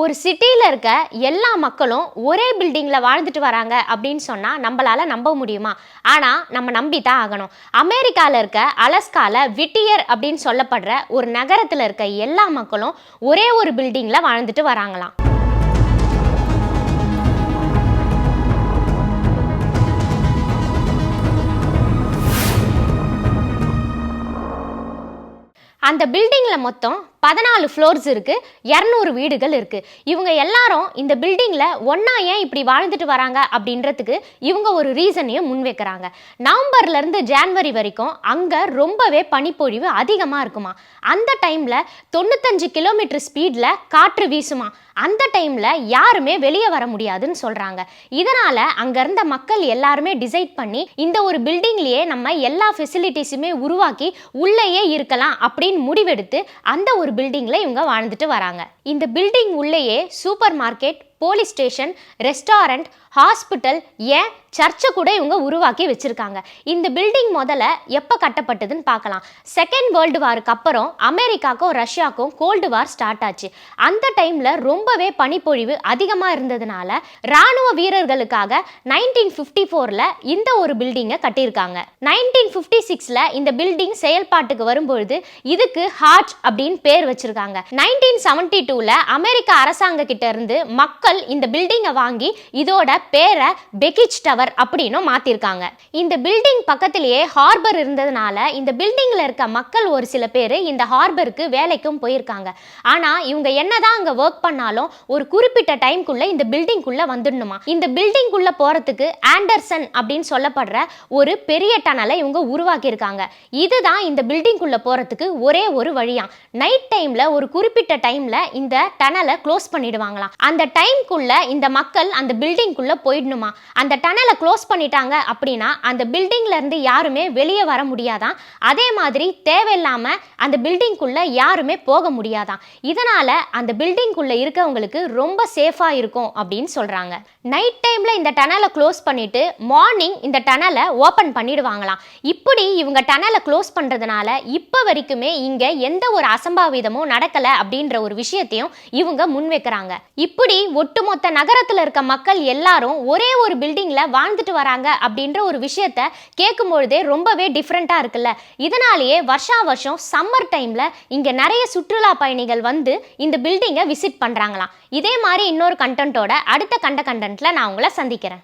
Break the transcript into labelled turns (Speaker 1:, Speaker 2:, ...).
Speaker 1: ஒரு சிட்டியில் இருக்க எல்லா மக்களும் ஒரே பில்டிங்கில் வாழ்ந்துட்டு வராங்க அப்படின்னு சொன்னால் நம்மளால் நம்ப முடியுமா? ஆனால் நம்ம நம்பி தான் ஆகணும். அமெரிக்காவில் இருக்க அலஸ்கால விட்டியர் அப்படின்னு சொல்லப்படுற ஒரு நகரத்தில் இருக்க எல்லா மக்களும் ஒரே ஒரு பில்டிங்கில் வாழ்ந்துட்டு வராங்களாம். அந்த பில்டிங்கில் மொத்தம் பதினாலு ஃப்ளோர்ஸ் இருக்குது இரநூறு வீடுகள் இருக்குது இவங்க எல்லாரும் இந்த பில்டிங்கில் ஒன்றா ஏன் இப்படி வாழ்ந்துட்டு வராங்க அப்படின்றதுக்கு இவங்க ஒரு ரீசனையும் முன்வைக்கிறாங்க. நவம்பர்லேருந்து ஜான்வரி வரைக்கும் அங்கே ரொம்பவே பனிப்பொழிவு அதிகமாக இருக்குமா. அந்த டைமில் தொண்ணூத்தஞ்சு கிலோமீட்டர் ஸ்பீடில் காற்று வீசுமா. அந்த டைமில் யாருமே வெளியே வர முடியாதுன்னு சொல்கிறாங்க இதனால் அங்கே இருந்த மக்கள் எல்லாருமே டிசைட் பண்ணி இந்த ஒரு பில்டிங்லேயே நம்ம எல்லா ஃபெசிலிட்டிஸுமே உருவாக்கி உள்ளேயே இருக்கலாம் அப்படின்னு முடிவெடுத்து அந்த ஒரு பில்டிங்கில் இவங்க வாழ்ந்துட்டு வராங்க. இந்த பில்டிங் உள்ளேயே super market police station restaurant hospital ஏன் சர்ச்சை கூட இவங்க உருவாக்கி வச்சிருக்காங்க? இந்த பில்டிங் முதல்ல எப்போ கட்டப்பட்டதுன்னு பார்க்கலாம். செகண்ட் வேர்ல்டு வாருக்கு அப்புறம் அமெரிக்காக்கும் ரஷ்யாக்கும் கோல்டு வார் ஸ்டார்ட் ஆச்சு. அந்த டைமில் ரொம்பவே பனிப்பொழிவு அதிகமாக இருந்ததுனால ராணுவ வீரர்களுக்காக நைன்டீன் ஃபிஃப்டி ஃபோரில் இந்த ஒரு பில்டிங்கை கட்டியிருக்காங்க. நைன்டீன் ஃபிஃப்டி சிக்ஸில் இந்த பில்டிங் செயல்பாட்டுக்கு வரும்பொழுது இதுக்கு ஹார்ட் அப்படின்னு பேர் வச்சுருக்காங்க. நைன்டீன் செவன்டி டூவில் அமெரிக்க அரசாங்க கிட்ட இருந்து மக்கள் இந்த பில்டிங்கை வாங்கி இதோட பேரை பெகிச் டவர் அப்படின்னு மாத்திருக்காங்க. இந்த பில்டிங் பக்கத்திலேயே ஹார்பர் இருந்ததுனால இந்த பில்டிங்ல இருக்க மக்கள் ஒரு சில பேர் இந்த ஹார்பருக்கு வேலைக்கும் போயிருக்காங்க. ஆனா இவங்க என்னதான் அங்க ஒர்க் பண்ணாலும் ஒரு குறிப்பிட்ட டைம்குள்ள இந்த பில்டிங்குள்ள வந்துடணுமா? இந்த பில்டிங்குள்ள போறதுக்கு ஆண்டர்சன் அப்படின்னு சொல்லப்படுற ஒரு பெரிய டனலை இவங்க உருவாக்கியிருக்காங்க. இதுதான் இந்த பில்டிங்குள்ள போறதுக்கு ஒரே ஒரு வழியாம். நைட் டைம்ல ஒரு குறிப்பிட்ட டைம்ல இந்த டனலை க்ளோஸ் பண்ணிடுவாங்களாம். அந்த டைம் டைம்குள்ள இந்த மக்கள் அந்த பில்டிங்குள்ள போயிடணுமா? அந்த டனலை க்ளோஸ் பண்ணிட்டாங்க அப்படின்னா அந்த பில்டிங்ல இருந்து யாருமே வெளியே வர முடியாதான். அதே மாதிரி தேவையில்லாம அந்த பில்டிங்குள்ள யாருமே போக முடியாதான். இதனால அந்த பில்டிங்குள்ள இருக்கவங்களுக்கு ரொம்ப சேஃபா இருக்கும் அப்படின்னு சொல்றாங்க. நைட் டைம்ல இந்த டனலை க்ளோஸ் பண்ணிட்டு மார்னிங் இந்த டனலை ஓபன் பண்ணிடுவாங்களாம். இப்படி இவங்க டனலை க்ளோஸ் பண்றதுனால இப்போ வரைக்குமே இங்க எந்த ஒரு அசம்பாவிதமும் நடக்கல அப்படின்ற ஒரு விஷயத்தையும் இவங்க முன்வைக்கிறாங்க. இப்படி ஒட்டுமொத்த நகரத்தில் இருக்க மக்கள் எல்லாரும் ஒரே ஒரு பில்டிங்கில் வாழ்ந்துட்டு வராங்க அப்படின்ற ஒரு விஷயத்த கேட்கும் பொழுதே ரொம்பவே டிஃப்ரெண்ட்டாக இருக்குல்ல. இதனாலேயே வருஷா வருஷம் சம்மர் டைமில் இங்கே நிறைய சுற்றுலா பயணிகள் வந்து இந்த பில்டிங்கை விசிட் பண்ணுறாங்களாம் இதே மாதிரி இன்னொரு கண்டென்ட்டோட அடுத்த கண்ட கண்டென்ட்டில் நான் உங்களை சந்திக்கிறேன்.